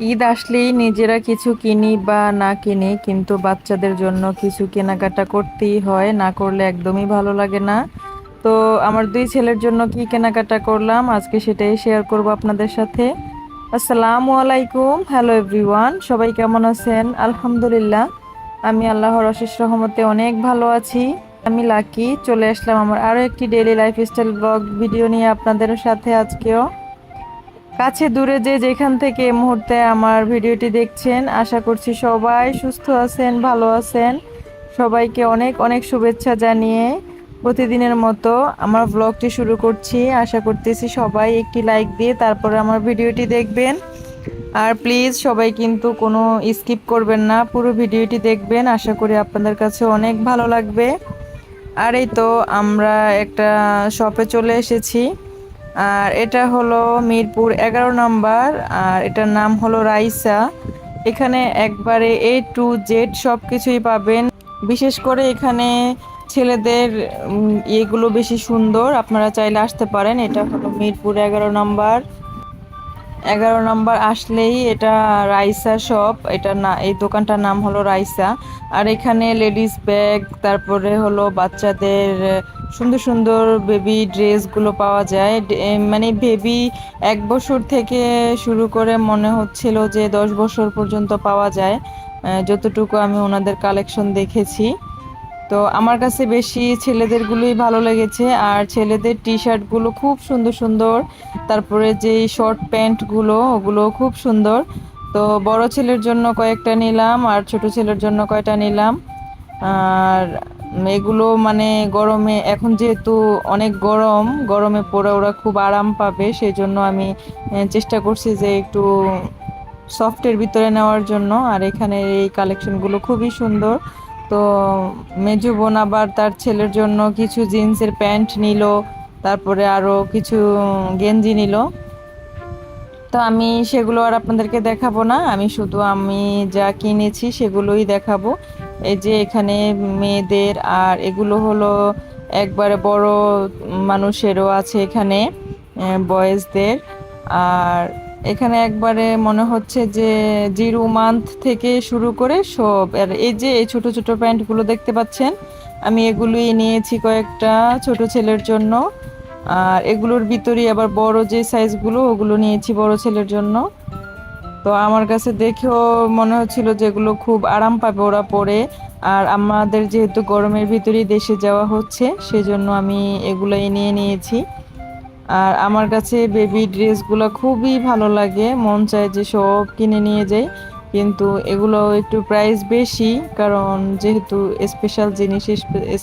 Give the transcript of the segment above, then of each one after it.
ঈদ আসলেই নিজেরা কিছু কিনি বা না কিনি, কিন্তু বাচ্চাদের জন্য কিছু কেনাকাটা করতেই হয়, না করলে একদমই ভালো লাগে না। তো আমার দুই ছেলের জন্য কি কেনাকাটা করলাম, আজকে সেটাই শেয়ার করব আপনাদের সাথে। আসসালামু আলাইকুম হ্যালো এভরিওয়ান সবাই কেমন আছেন? আলহামদুলিল্লাহ, আমি আল্লাহর অশেষ রহমতে অনেক ভালো আছি। আমি লাকি, চলে আসলাম আমার আরও একটি ডেইলি লাইফস্টাইল ব্লগ ভিডিও নিয়ে আপনাদের সাথে আজকেও। কাছে দূরে যে যেখান থেকে মুহূর্তে আমার ভিডিওটি দেখছেন, আশা করছি সবাই সুস্থ আছেন, ভালো আছেন। সবাইকে অনেক অনেক শুভেচ্ছা জানিয়ে প্রতিদিনের মতো আমার ব্লগটি শুরু করছি। আশা করতেছি সবাই একটি লাইক দিয়ে তারপরে আমার ভিডিওটি দেখবেন। আর প্লিজ সবাই কিন্তু কোনো স্কিপ করবেন না, পুরো ভিডিওটি দেখবেন। আশা করি আপনাদের কাছে অনেক ভালো লাগবে। আর এই তো আমরা একটা শপে চলে এসেছি। আর এটা হলো মিরপুর এগারো নম্বর, আর এটার নাম হলো রাইসা। এখানে একবারে এ টু জেড সব কিছুই পাবেন। বিশেষ করে এখানে ছেলেদের ইয়েগুলো বেশি সুন্দর, আপনারা চাইলে আসতে পারেন। এটা হলো মিরপুর এগারো নম্বর। এগারো নম্বর আসলেই এটা রাইসা শপ এটা না, এই দোকানটার নাম হলো রাইসা। আর এখানে লেডিস ব্যাগ, তারপরে হলো বাচ্চাদের সুন্দর সুন্দর বেবি ড্রেসগুলো পাওয়া যায়। মানে বেবি এক বছর থেকে শুরু করে মনে হচ্ছিল যে দশ বছর পর্যন্ত পাওয়া যায়। যতটুকু আমি ওনাদের কালেকশন দেখেছি। তো আমার কাছে বেশি ছেলেদেরগুলোই ভালো লেগেছে। আর ছেলেদের টি শার্টগুলো খুব সুন্দর সুন্দর। তারপরে যে শর্ট প্যান্টগুলো ওগুলো খুব সুন্দর। তো বড় ছেলের জন্য কয়েকটা নিলাম, আর ছোট ছেলের জন্য কয়টা নিলাম। আর এগুলো মানে গরমে, এখন যেহেতু অনেক গরম, গরমে পরে ওরা খুব আরাম পাবে। সেই জন্য আমি চেষ্টা করছি যে একটু সফটের ভিতরে নেওয়ার জন্য। আর এখানে এই কালেকশনগুলো খুবই সুন্দর। তো মেজু বোন আবার তার ছেলের জন্য কিছু জিন্সের প্যান্ট নিল, তারপরে আরও কিছু গেঞ্জি নিল। তো আমি সেগুলো আর আপনাদেরকে দেখাবো না, আমি শুধু আমি যা কিনেছি সেগুলোই দেখাবো। এই যে এখানে মেয়েদের, আর এগুলো হলো একবারে বড় মানুষেরও আছে এখানে বয়েজদের। আর এখানে একবারে মনে হচ্ছে যে জিরো মান্থ থেকে শুরু করে সব। আর এই যে এই ছোট ছোট প্যান্টগুলো দেখতে পাচ্ছেন, আমি এগুলোই নিয়েছি কয়েকটা ছোট ছেলের জন্য। আর এগুলোর ভিতরেই আবার বড় যে সাইজগুলো ওগুলো নিয়েছি বড় ছেলের জন্য। তো আমার কাছে দেখেও মনে হচ্ছিল যে এগুলো খুব আরাম পাবে ওরা পরে। আর আমাদের যেহেতু গরমের ভিতরেই দেশে যাওয়া হচ্ছে, সেজন্য আমি এগুলোই নিয়ে নিয়েছি। আর আমার কাছে বেবি ড্রেসগুলো খুবই ভালো লাগে। মন চায় যে সব কিনে নিয়ে যাই, কিন্তু এগুলো একটু প্রাইস বেশি, কারণ যেহেতু স্পেশাল জিনিস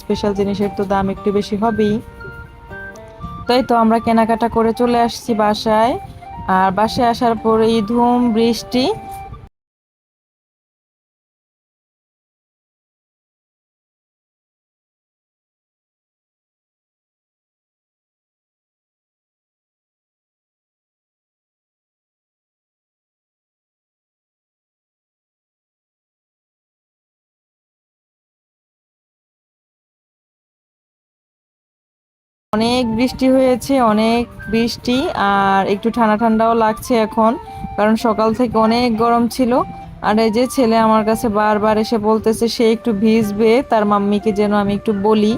স্পেশাল জিনিসের তো দাম একটু বেশি হবেই। তাই তো আমরা কেনাকাটা করে চলে আসছি বাসায়। আর বাসায় আসার পরে এই ধুম, বৃষ্টি অনেক বৃষ্টি হয়েছে, অনেক বৃষ্টি আর একটু ঠান্ডা ঠান্ডাও লাগছে এখন, কারণ সকাল থেকে অনেক গরম ছিল। আর এই যে ছেলে আমার কাছে বারবার এসে বলতেছে, সে একটু ভিজবে, তার মাম্মিকে যেন আমি একটু বলি।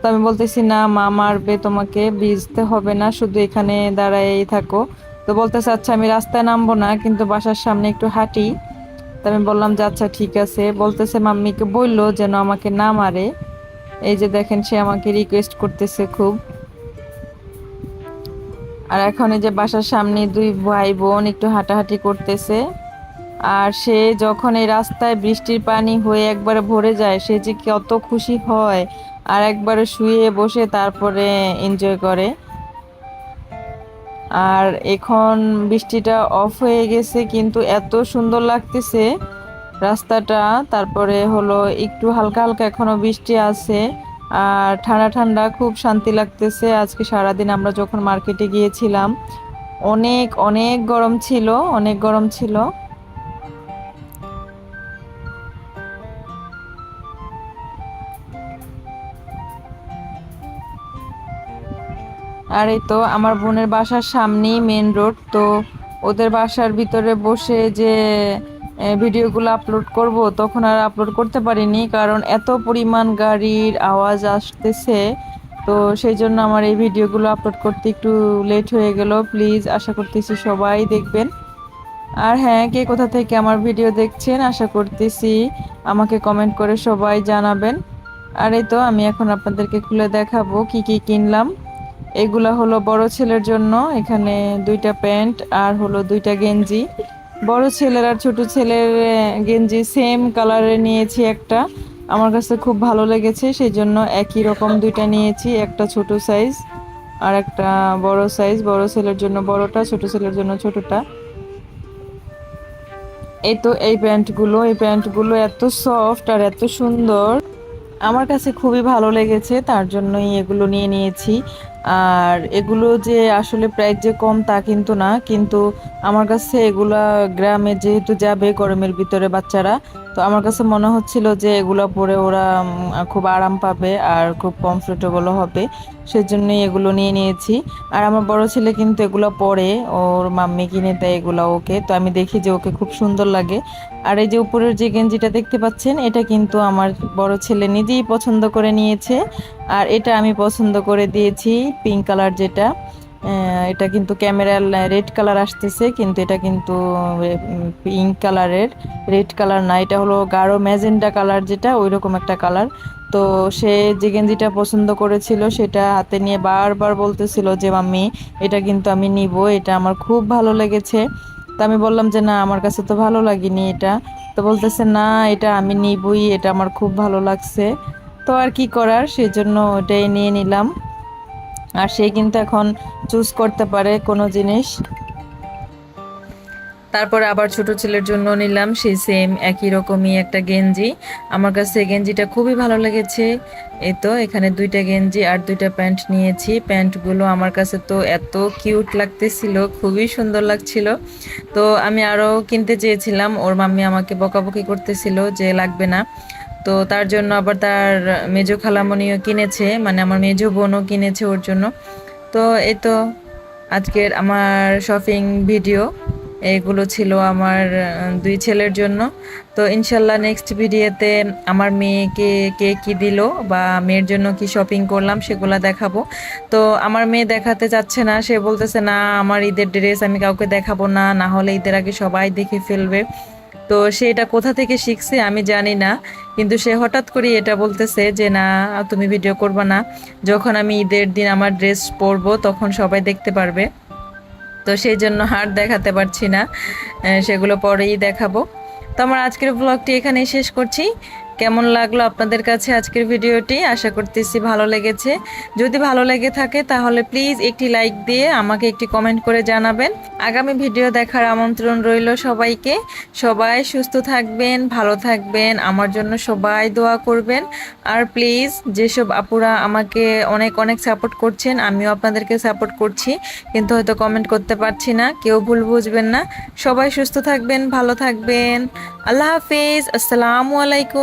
তো আমি বলতেছি, না, মা মারবে, তোমাকে ভিজতে হবে না, শুধু এখানে দাঁড়াই থাকো। তো বলতেছে আচ্ছা আমি রাস্তায় নামবো না, কিন্তু বাসার সামনে একটু হাঁটি। তো আমি বললাম যে আচ্ছা ঠিক আছে। বলতেছে, মাম্মিকে বলল যেন আমাকে না মারে। এই যে দেখেন, সে আমাকে রিকোয়েস্ট করতেছে খুব। আর এখন এই যে বাসার সামনে দুই ভাই বোন একটু হাঁটাহাঁটি করতেছে। আর সে যখন এই রাস্তায় বৃষ্টির পানি হয়ে একবারে ভরে যায়, সে যে কত খুশি হয় আর একবারে শুয়ে বসে তারপরে এনজয় করে। আর এখন বৃষ্টিটা অফ হয়ে গেছে, কিন্তু এত সুন্দর লাগতেছে রাস্তাটা। তারপরে হলো একটু হালকা হালকা এখনও বৃষ্টি আছে। আর ঠান্ডা ঠান্ডা খুব শান্তি লাগতেছে। আজকে সারাদিন আমরা যখন মার্কেটে গিয়েছিলাম, অনেক অনেক গরম ছিল, অনেক গরম ছিল। আর এই তো আমার বোনের বাসার সামনেই মেন রোড তো ওদের বাসার ভিতরে বসে যে ভিডিওগুলো আপলোড করব, তখন আর আপলোড করতে পারিনি, কারণ এত পরিমাণ গাড়ির আওয়াজ আসতেছে। তো সেই জন্য আমার এই ভিডিওগুলো আপলোড করতে একটু লেট হয়ে গেল। প্লিজ আশা করতেছি সবাই দেখবেন। আর হ্যাঁ কে কোথা থেকে আমার ভিডিও দেখছেন, আশা করতেছি আমাকে কমেন্ট করে সবাই জানাবেন। আর এই তো, আমি এখন আপনাদেরকে খুলে দেখাবো কি কি কিনলাম। এগুলা হলো বড় ছেলের জন্য, এখানে দুইটা প্যান্ট আর হলো দুইটা গেঞ্জি। বড় ছেলের আর ছোট ছেলের গেঞ্জি সেম কালারের নিয়েছি একটা। আমার কাছে খুব ভালো লেগেছে সেই জন্য একই রকম দুইটা নিয়েছি, একটা ছোট সাইজ আর একটা বড় সাইজ বড় ছেলের জন্য বড়টা, ছোট ছেলের জন্য ছোটটা। এই তো এই প্যান্টগুলো এই প্যান্টগুলো এত সফট আর এত সুন্দর। আমার কাছে খুবই ভালো লেগেছে, তার জন্যই এগুলো নিয়ে নিয়েছি। আর এগুলো যে আসলে প্রাইস যে কম তা কিন্তু না, কিন্তু আমার কাছে এগুলা গ্রামে যেহেতু যাবে, গরমের ভিতরে বাচ্চারা তো আমার কাছে মনে হচ্ছিল যে এগুলো পরে ওরা খুব আরাম পাবে আর খুব কমফোর্টেবলও হবে। সেজন্যই এগুলো নিয়ে নিয়েছি। আর আমার বড় ছেলে কিন্তু এগুলো পরে, ওর মাম্মি কিনে দেয় এগুলো ওকে। তো আমি দেখি যে ওকে খুব সুন্দর লাগে। আর এই যে উপরের যে গেঞ্জিটা দেখতে পাচ্ছেন, এটা কিন্তু আমার বড় ছেলে নিজেই পছন্দ করে নিয়েছে। আর এটা আমি পছন্দ করে দিয়েছি পিঙ্ক কালার যেটা। এটা কিন্তু ক্যামেরার রেড কালার আসতেছে, কিন্তু এটা কিন্তু পিঙ্ক কালারের, রেড কালার না, এটা হলো গাঢ় ম্যাজেন্ডা কালার যেটা ওই রকম একটা কালার। তো সে যে গেঞ্জিটা পছন্দ করেছিল, সেটা হাতে নিয়ে বারবার বলতেছিল যে, মাম্মি, এটা কিন্তু আমি নিব, এটা আমার খুব ভালো লেগেছে। তো আমি বললাম যে, না, আমার কাছে তো ভালো লাগেনি এটা। তো বলতেছে, না, এটা আমি নিবই, এটা আমার খুব ভালো লাগছে। তো আর কি করার, সেজন্য ওটাই নিয়ে নিলাম। আর সে কিন্তু এখন চুজ করতে পারে কোনো জিনিস। তারপর আবার ছোট ছেলের জন্য নিলাম, সেই সেম একই রকমই একটা গেঞ্জি। আমার কাছে গেঞ্জিটা খুবই ভালো লেগেছে। এই তো, এখানে দুইটা গেঞ্জি আর দুইটা প্যান্ট নিয়েছি। প্যান্টগুলো আমার কাছে তো এত কিউট লাগতেছিল, খুবই সুন্দর লাগছিল। তো আমি আরও কিনতে চেয়েছিলাম, ওর মাম্মি আমাকে বকাবকি করতেছিল যে লাগবে না। তো তার জন্য আবার তার মেজো খালামণিও কিনেছে মানে আমার মেজো বোনও কিনেছে ওর জন্য। তো এই তো আজকের আমার শপিং ভিডিও এগুলো ছিল আমার দুই ছেলের জন্য। তো ইনশাল্লাহ নেক্সট ভিডিওতে আমার মেয়েকে কে কী দিল বা মেয়ের জন্য কি শপিং করলাম সেগুলো দেখাবো। তো আমার মেয়ে দেখাতে চাচ্ছে না, সে বলতেছে, না, আমার ঈদের ড্রেস আমি কাউকে দেখাবো না না হলে ঈদের আগে সবাই দেখে ফেলবে। তো সে এটা কোথা থেকে শিখছে আমি জানি না, কিন্তু সে হঠাৎ করে এটা বলতেছে যে, না, তুমি ভিডিও করবে না। যখন আমি ঈদের দিন আমার ড্রেস পরবো, তখন সবাই দেখতে পারবে। তো সেই জন্য হার দেখাতে পারছি না। সেগুলো পরেই দেখাবো। তো আমার আজকের ব্লগটি এখানেই শেষ করছি। কেমন লাগল আপনাদের কাছে আজকের ভিডিওটি? আশা করতেছি ভালো লেগেছে। যদি ভালো লেগে থাকে তাহলে প্লিজ একটি লাইক দিয়ে আমাকে একটি কমেন্ট করে জানাবেন। আগামী ভিডিও দেখার আমন্ত্রণ রইল সবাইকে। সবাই সুস্থ থাকবেন, ভালো থাকবেন, আমার জন্য সবাই দোয়া করবেন। আর প্লিজ, যেসব আপুরা আমাকে অনেক অনেক সাপোর্ট করছেন, আমিও আপনাদেরকে সাপোর্ট করছি, কিন্তু হয়তো কমেন্ট করতে পারছি না, কেউ ভুল বুঝবেন না। সবাই সুস্থ থাকবেন, ভালো থাকবেন। আল্লাহ হাফিজ, আসসালামু আলাইকুম।